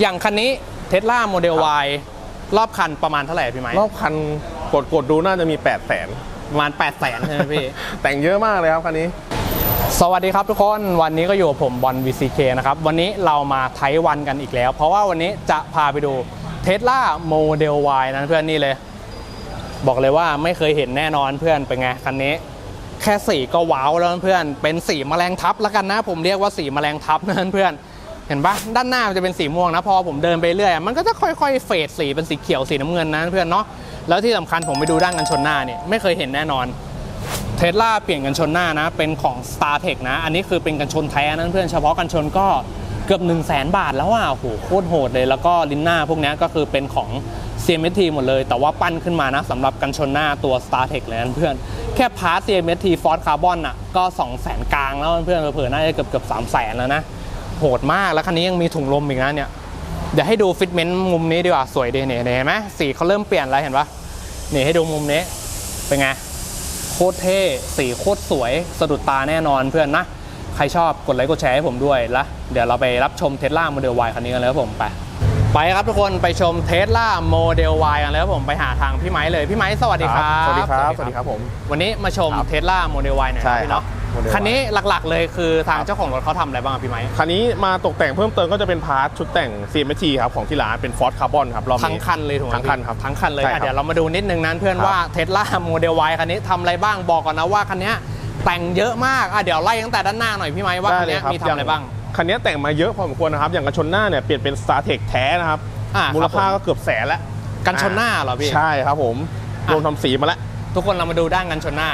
อย่างคันนี้เทสลาโมเดล Y รอบคันประมาณเท่าไหร่พี่ไม้รอบคันกดกดดูน่าจะมี 8 0 0แสนประมาณ 8 0 0แสนใช่ไหมพี่ แต่งเยอะมากเลยครับคันนี้ สวัสดีครับทุกคนวันนี้ก็อยู่กับผมบอล VCK นะครับ วันนี้เรามาไทยวันกันอีกแล้ว เพราะว่าวันนี้จะพาไปดูเทสลาโมเดล Y นะเพื่อนนี่เลย บอกเลยว่าไม่เคยเห็นแน่นอนเพื่อนเป็นไงคันนี้แค่สีก็ว้าวแล้วเพื่อน เป็นสีแมลงทับแล้วกันนะ ผมเรียกว่าสีแมลงทับนะเพื่อน เห็นปะด้านหน้ามันจะเป็นสีม่วงนะ พอผมเดินไปเรื่อย มันก็จะค่อยๆ เฟดสีเป็นสีเขียวสีน้ำเงินนะเพื่อนเนาะแล้วที่สำคัญผมไปดูด้านกันชนหน้าเนี่ยไม่เคยเห็นแน่นอนเทสลาเปลี่ยนกันชนหน้านะ เป็นของ s t a r t e c นะ อันนี้คือเป็นกันชนแท้นะเพื่อนเฉพาะกันชนก็เกือบ 1 0 0 0 0แบาทแล้วอะโหโคตรโหดเลย แล้วก็ลิ้นหน้าพวกนี้ก็คือเป็นของ CMST หมดเลย แต่ว่าปั้นขึ้นมานะสำหรับกันชนหน้าตัว s t a r t e c เลยนะเพื่อนแค่พาร์ท CMST Force Carbon อะก็2 0 0 0 0 0กลางแล้วเพื่อนเผื่อน่าจะเกือบเกือบ3 0 0 0 0แล้วนะ โหดมากแล้วคันนี้ยังมีถุงลมอีกนะเนี่ยเดี๋ยวให้ดูฟิตเมนต์มุมนี้ดีกว่าสวยดีเนี่ยเห็นไหมสีเขาเริ่มเปลี่ยนแล้วเห็นปะนี่ให้ดูมุมนี้เป็นไงโคตรเท่สีโคตรสวยสะดุดตาแน่นอนเพื่อนนะ ใครชอบกดไลค์กดแชร์ให้ผมด้วยละเดี๋ยวเราไปรับชมเทสลาโมเดล Y คันนี้กันเลยครับผมไปไปครับทุกคนไปชมเทสลาโมเดล Y กันเลยครับผมไปหาทางพี่ไม้เลยพี่ไม้สวัสดีครับ สวัสดีครับ สวัสดีครับผม วันนี้มาชมครับเทสลาโมเดล Y หน่อยใช่นะพี่เนาะครับ Model Y คันนี้หลักๆ เลยคือทางครับเจ้าของรถเขาทำอะไรบ้างอะพี่ไม้คันนี้มาตกแต่งเพิ่มเติมก็จะเป็นพาร์ทชุดแต่ง CMT ครับของที่ร้านเป็น Ford Carbon ครับรอบทั้งนี้คันเลยถูกไหมทั้งคันครับทั้งคันเลยใช่อะครับเดี๋ยวเรามาดูนิดนึงนั้นเพื่อนครับ ว่าเทสลาโมเดล Y คันนี้ทำอะไรบ้างบอกก่อนนะว่าคันนี้แต่งเยอะมากอะเดี๋ยวไล่ตั้งแต่ด้านหน้าหน่อยพี่ไม้ว่าคันนี้มีทำอะไรบ้างคันนี้แต่งมาเยอะพอสมควรนะครับ อย่างกระชนหน้าเนี่ยเปลี่ยนเป็น StarTech แท้นะครับ อะมูลค่ารับผก็เกือบแสนแล้วกันชนหน้าเหรอพี่ ใช่ครับผมอะรวมทำสีมาแล้ว ทุกคนเรามาดูด้านกันชนหน้า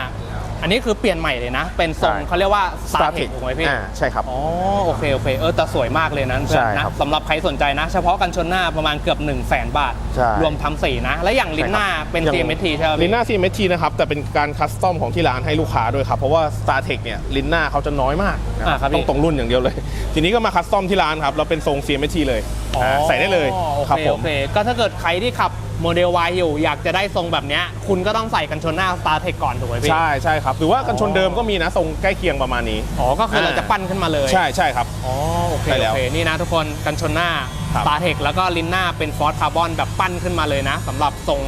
อันนี้คือเปลี่ยนใหม่เลยนะ เป็นทรงใช่ เขาเรียกว่า StarTech ถูกไหมพี่ อ่าใช่ครับ อ๋อโอเคโอเคเออแต่สวยมากเลยนะเพื่อนใช่นะ ครับสำหรับใครสนใจนะ เฉพาะกันชนหน้าประมาณเกือบ 1 0 0 0 0แบาท ใช่รวมทำสีนะ และอย่างลิ้นหน้าเป็น อย่าง CMT ใช่ไหมลิพี่นหน้า CMT นะครับ แต่เป็นการคัสตอมของที่ร้านให้ลูกค้าด้วยครับ เพราะว่า StarTech เนี่ยลินหน้าเขาจะน้อยมากนะอ่าครับพี่ต้องตรงรุ่นอย่างเดียวเลย ทีนี้ก็มาคัสตอมที่ร้านครับ เราเป็นทรง CMT เลยอ๋ออ่าใส่ได้เลยโอครับเคผโอมเคก็ถ้าเกิดใครที่ขับ โมเดล Y อยู่อยากจะได้ทรงแบบเนี้ยคุณก็ต้องใส่กันชนหน้า StarTech ก่อนถูกไหมพี่ ใช่ใช่ครับ หรือว่ากันชนเดิมก็มีนะทรงใกล้เคียงประมาณนี้ อ๋อ ก็คือเราจะปั้นขึ้นมาเลยใช่ใช่ครับ อ๋อโอเคใช่แล้โอวเคนี่นะทุกคนกันชนหน้า ครับ StarTech แล้วก็ลิ้นหน้าเป็นฟอสคาร์บอนแบบปั้นขึ้นมาเลยนะสำหรับทรง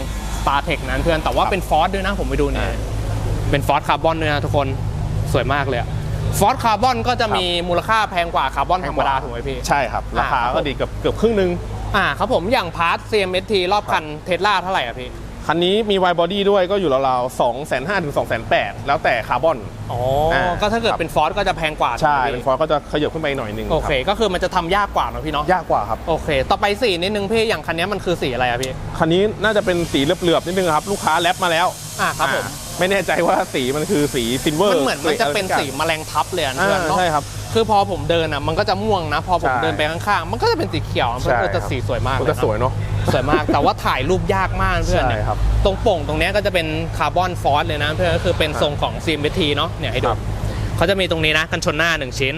StarTech นั้นเพื่อนแต่ว่าเป็นฟอสด้วยนะผมไปดูเนี่ยอ่าเป็นฟอสคาร์บอนด้วยนะทุกคนสวยมากเลยฟอสคาร์บอนก็จะมีมูลค่าแพงกว่าคาร์บอนธรรมดาถูกไหมพี่ ใช่ครับ ราคาอ่าครับก็ดีเกือบเกือบครึ่งหนึง อ่าครับผมอย่างพาร์ท CMST รอบคันเทสลาเท่าไหร่อะพี่ คันนี้มี wide body ด้วยก็อยู่ราวๆ2 5 0 0 0ถึง2 8 0 0แล้วแต่คาร์บอน อ๋ออ่าก็ถ้าเกิดครับเป็นฟอสก็จะแพงกว่าใช่ถูกไหมเป็นพี่ฟอร์ก็จะขยับขึ้นไปหน่อยหนึงโอเครับก็คือมันจะทำยากกว่าเนอะพี่เนาะยากกว่าครับ โอเค ต่อไปสีนิดนึงพี่อย่างคันนี้มันคือสีอะไรอะพี่ คันนี้น่าจะเป็นสีเหลือบๆนิดนึงครับลูกค้าแรปมาแล้วอ่าครับผมอ่าไม่แน่ใจว่าสีมันคือสีซิลเวอร์มันเหมือนมันจะเป็นสีแมลงทับเลยอะอ่าเพื่อนเนาะใช่ครับ คือพอผมเดินอะมันก็จะม่วงนะ พอผมใช่ เดินไปข้างๆ มันก็จะเป็นสีเขียวเพื่อนใช่เออแต่ครับสีสวยมากมันเลยจะสวยนะเนาะ สวยมาก แต่ว่าถ่ายรูปยากมากเพื่อนใช่เนี่ยครับตรงโป่งตรงเนี้ยก็จะเป็นคาร์บอนฟอสเลยนะเพื่อนก็คือเป็นทรงของ CMT เนาะเนี่ยให้ดูครับ เขาจะมีตรงนี้นะกันชนหน้า1ชิ้น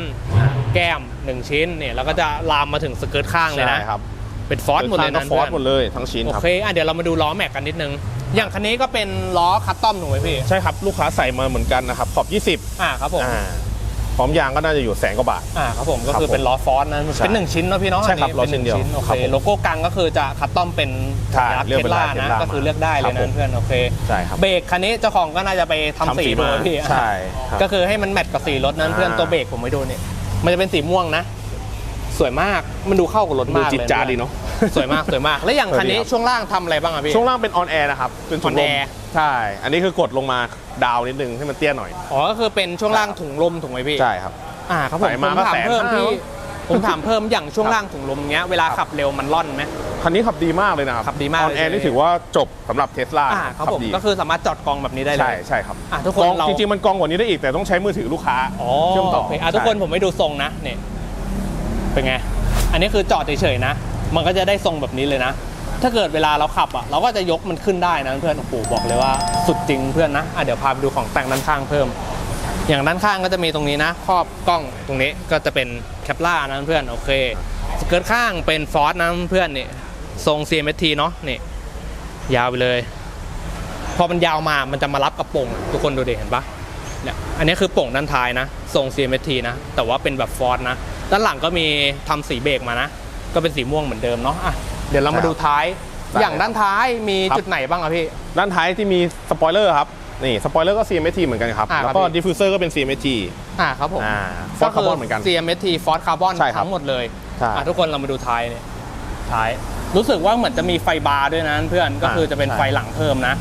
แก้ม1ชิ้นเนี่ยแล้วก็จะลามมาถึงสเกิร์ตข้างเลยนะใช่ครับเป็นฟอสหมดเลยก็นะฟอสเพื่อนหมดเลยทั้งชิ้นโอครับ เคอะเดี๋ยวเรามาดูล้อแม็กกันนิดนึง อย่างคันนี้ก็เป็นล้อคัสตอมถูกไหมพี่ใช่ครับลูกค้าใส่มาเหมือนกันนะครับขอบ 20อ่าครับผม อ่าพ ร้อมยางก็น่าจะอยู่แสนกว่าบาท อ่าครับผมก็ครับคือผมเป็นล้อฟอสนะใช่เป็นหนึ่งชิ้นเนาะพี่เนาะใช่ครับอัล้อชิ้นเดียวโอครับเคผมโลโก้กังก็คือจะคัสตอมเป็นใช่สัญเลือกเทเป็นสลาลายนะ Tesla ก็คือเลือกได้เลครัยบนะผมเพื่อนโอเคใช่ครับเบรกคันนี้เจ้าของก็น่าจะไปทำทำสีสีมามาพี่ใช่ครับก็คือให้มันแมทกับสีรถนั้นอ่าเพื่อนตัวเบรกผมไม่ดูเนี่ยมันจะเป็นสีม่วงนะสวยมาก มันดูเข้ากับรถดูมากเลยจิตจ้าดดีเนาะ สวยมาก สวยมาก แล้วอย่างคันนี้สวยดีครับช่วงล่างทำอะไรบ้างอะพี่ ช่วงล่างเป็นออนแอร์นะครับ เป็นถุงล on ม air ใช่ อันนี้คือกดลงมา ดาวนิดนึงให้มันเตี้ยหน่อย อ๋อก็คือเป็นช่วงล่างถุงลมถูกไหมพี่ใช่ครับ อ่าครับผมใส่มาผมก็ถามแสนเพิ่มห้า พี่เนอะผมถามเพิ่มอย่างช่วงครับล่างถุงลมเงี้ยเวลาขับเร็วมันล่อนไหม คันนี้ขับดีมากเลยนะครับขับดีมากออนแอเลยร์นี่ถือว่าจบสำหรับเทสลาอ่าครับผมดีก็คือสามารถจอดกองแบบนี้ได้เลใช่ย ใช่ครับอะทุกคนกองเรา จริงๆมันกองกว่านี้ได้อีกแต่ต้องใช้มือถือลูกค้าอ๋อเชื่อมต่อโอเคอะทุกคนใช่ ผมไม่ดูทรงนะเนี่ยเป็นไง อันนี้คือจอดเฉยๆนะ มันก็จะได้ทรงแบบนี้เลยนะ ถ้าเกิดเวลาเราขับอะเราก็จะยกมันขึ้นได้นะเพื่อนโอ้โหบอกเลยว่าสุดจริงเพื่อนนะอะเดี๋ยวพาไปดูของแต่งด้านข้างเพิ่ม อย่างด้านข้างก็จะมีตรงนี้นะครอบกล้องตรงนี้ก็จะเป็นแคปล่านะเพื่อนโอเคสเกิร์ตข้างเป็นฟอสนะเพื่อนนี่ทรง CMT เนาะนี่ยาวไปเลย พอมันยาวมามันจะมารับกระโปรงทุกคนดูดิเห็นปะเนี่ยอันนี้คือโป่งด้านท้ายนะทรง CMT นะ แต่ว่าเป็นแบบฟอสนะ ด้านหลังก็มีทำสีเบรกมานะ ก็เป็นสีม่วงเหมือนเดิมเนาะอะ เดี๋ยวเรามาใช่ครับดูท้าย ได้ อย่างด้านท้ายมีครับจุดไหนบ้างอะพี่ ด้านท้ายที่มีสปอยเลอร์ครับ นี่สปอยเลอร์ก็ CMT เหมือนกันครับ อ่าครับแล้วก็พี่ ดิฟฟิวเซอร์ก็เป็น CMT อ่าครับผมอ่าฟอร์คาร์บอนเหมือนกัน CMT ฟอสคาร์บอนใช่ครับทั้งหมดเลยใช่อะทุกคนเรามาดูท้ายเนี่ยท้าย รู้สึกว่าเหมือนจะมีไฟบาร์ด้วยนะเพื่อนก็คือจะเป็นใช่ไฟหลังเพิ่มนะ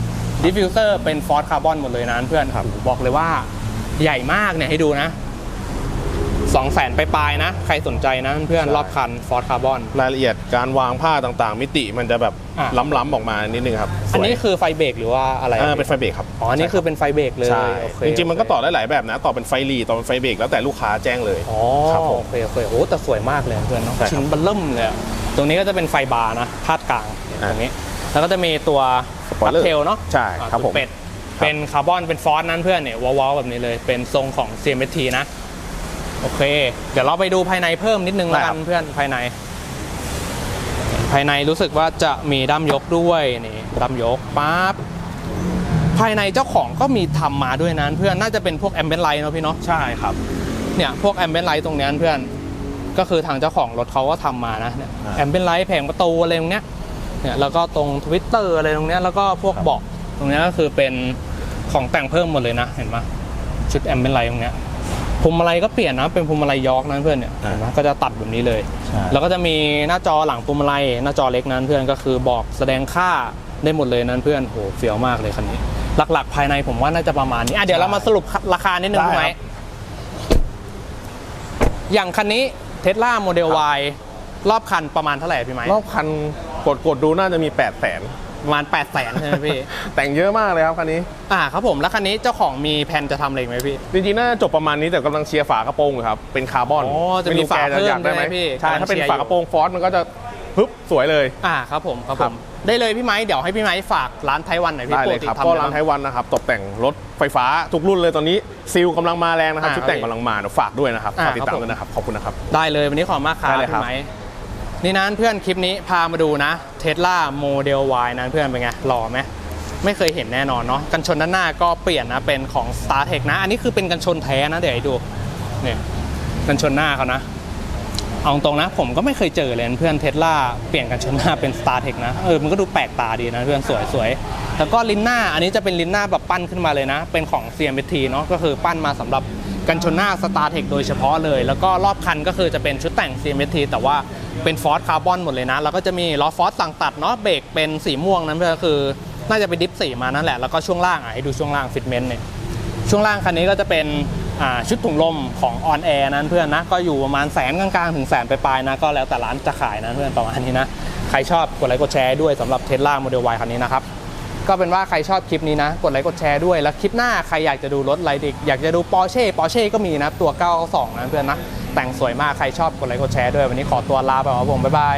ดิฟฟิวเซอร์เป็นฟอสคาร์บอนหมดเลยนะเพื่อนครับ โอ้โหบอกเลยว่าใหญ่มากเนี่ยให้ดูนะ สองแสนปลายๆนะ ใครสนใจนะเพื่อนรอบคันฟอสคาร์บอนรายละเอียดการวางผ้าต่างๆ มิติมันจะแบบอะ ล้ำๆออกมานิดนึงครับสวยอันนี้คือไฟเบรกหรือว่าอะไรเออเป็นไฟเบรกครับอ๋ออันนี้คือเป็นไฟเบรกเลยใช่โอเคจริงๆมันก็โเคต่อได้หลายแบบนะ ต่อเป็นไฟรีต่อเป็นไฟเบรกแล้วแต่ลูกค้าแจ้งเลยอ๋อครับผม โอเคโอเคโอ้แต่สวยมากเลยเพื่อนเนาะใช่ครับชิ้นเบัลเริ่มเลยอะตรงนี้ก็จะเป็นไฟบาร์นะพาดกลางอะตรงนี้แล้วก็จะมีตัวสปอยเลอร์ เทลเนาะ ใช่อะครับผมตัวเป็ดเป็นคาร์บอนเป็นฟอสนั้นเพื่อนเนี่ยว้าวๆแบบนี้เลย เป็นทรงของ CMT นะ โอเค เดี๋ยวเราไปดูภายในเพิ่มนิดนึงแล้วได้กัครันบเพื่อนภายใน ภายในรู้สึกว่าจะมีด้ามยกด้วยนี่ด้ามยกปั๊บภายในเจ้าของก็มีทำมาด้วยนะเพื่อนน่าจะเป็นพวกแอมเบนไลท์เนาะพี่เนาะใช่ครับเนี่ยพวกแอมเบนไลท์ตรงเนี้ยเพื่อนก็คือทางเจ้าของรถเขาก็ทำมานะเนี่ยอ่าแอมเบนไลท์แผงประตูอะไรตรงเนี้ยเนี่ยแล้วก็ตรงทวิตเตอร์อะไรตรงเนี้ยแล้วก็พวกครับเบาะตรงเนี้ยก็คือเป็นของแต่งเพิ่มหมดเลยนะเห็นไหมชุดแอมเบนไลท์ตรงเนี้ย พวงมาลัยก็เปลี่ยนนะเป็นพวงมาลัยยอร์กนะเพื่อนเนี่ยเห็นไหมก็จะตัดแบบนี้เลย ใช่ แล้วก็จะมีหน้าจอหลังพวงมาลัยหน้าจอเล็กนั้นเพื่อนก็คือบอกแสดงค่าได้หมดเลยนั้นเพื่อนโหเฟี้ยวมากเลยคันนี้ หลักๆ ภายในผมว่าน่าจะประมาณนี้อะเดี๋ยวเรามาสรุปราคานิดนึงได้ใช่ไหมครับอย่างคันนี้เทสลาโมเดล Y รอบคันประมาณเท่าไหร่พี่ไหมรอบคันกดกดๆดูน่าจะมี 8 0 0แสน ประมาณ8 0 0แสนใช่ไหมพี่ แต่งเยอะมากเลยครับคันนี้ อ่าครับผมแล้วคันนี้เจ้าของมีแผนจะทำอะไรอีกไหมพี่ จริงๆน่าจะจบประมาณนี้แต่กำลังเชียร์ฝากระโปรงอยู่ครับ เป็นคาร์บอนอ๋อจะมีไรู้แกฝาเพิ่มอยากได้ไหมใช่ไหมพี่ใช่ถ้าเป็นกำลังเชียร์ฝากระโปรงฟอสมันก็จะปึ๊บสวยเลย อ่าครับผมครับคผรับมได้เลยพี่ไม้เดี๋ยวให้พี่ไม้ฝากร้านไทยวันหน่อยพี่ได้เลยปติครับทำก็อะไรร้านบ้างไทยวันนะครับตกแต่งรถไฟฟ้าทุกรุ่นเลยตอนนี้ซิลกำลังมาแรงนะครับอ่าชุดแต่งครับกำลังมาเดี๋ยวฝากด้วยนะครับอ่าฝากติดตามครับผมด้วยนะครับขอบคุณนะครับได้เลยวันนี้ขอบคุณมากครับได้เลยครับพี่ไม้ นี่นะเพื่อนคลิปนี้พามาดูนะเทสลาโมเดล Y นั้นเพื่อนเป็นไงหล่อไหมไม่เคยเห็นแน่นอนเนาะกันชนด้านหน้าก็เปลี่ยนนะเป็นของ Star Tech นะ อันนี้คือเป็นกันชนแท้นะเดี๋ยวให้ดูเนี่ยกันชนหน้าเขานะเอาตรงนะผมก็ไม่เคยเจอเลยนะเพื่อนเทสลาเปลี่ยนกันชนหน้าเป็น Star Tech นะเออมันก็ดูแปลกตาดีนะเพื่อนสวยสวยแล้วก็ลิ้นหน้าอันนี้จะเป็นลิ้นหน้าแบบปั้นขึ้นมาเลยนะ เป็นของ CMT เนาะก็คือปั้นมาสำหรับกันชนหน้า Star Tech โดยเฉพาะเลย แล้วก็รอบคันก็คือจะเป็นชุดแต่ง CMT แต่ว่า เป็นฟอสคาร์บอนหมดเลยนะ แล้วก็จะมีล้อฟอสสั่งตัดเนาะเบรกเป็นสีม่วงนั้นเพื่อนก็คือ น่าจะไปดิฟสีมานั่นแหละ แล้วก็ช่วงล่างอะให้ดูช่วงล่างฟิตเมนต์เนี่ยช่วงล่างคันนี้ก็จะเป็นชุดถุงลมของ On Air นั้นเพื่อนนะก็อยู่ประมาณแสนกลางๆถึงแสนปลายๆนะก็แล้วแต่ร้านจะขายนะเพื่อนประมาณนี้นะใครชอบกดไลค์กดแชร์ด้วยสำหรับเทสลาโมเดล Y คันนี้นะครับก็เป็นว่าใครชอบคลิปนี้นะ กดไลค์กดแชร์ด้วย แล้วคลิปหน้าใครอยากจะดูรถอะไรอีกอยากจะดูปอร์เช่ปอร์เช่ก็มีนะตัว 992นะเพื่อนนะ แต่งสวยมากใครชอบกดไลค์กดแชร์ด้วยวันนี้ขอตัวลาไปครับผมบ๊ายบาย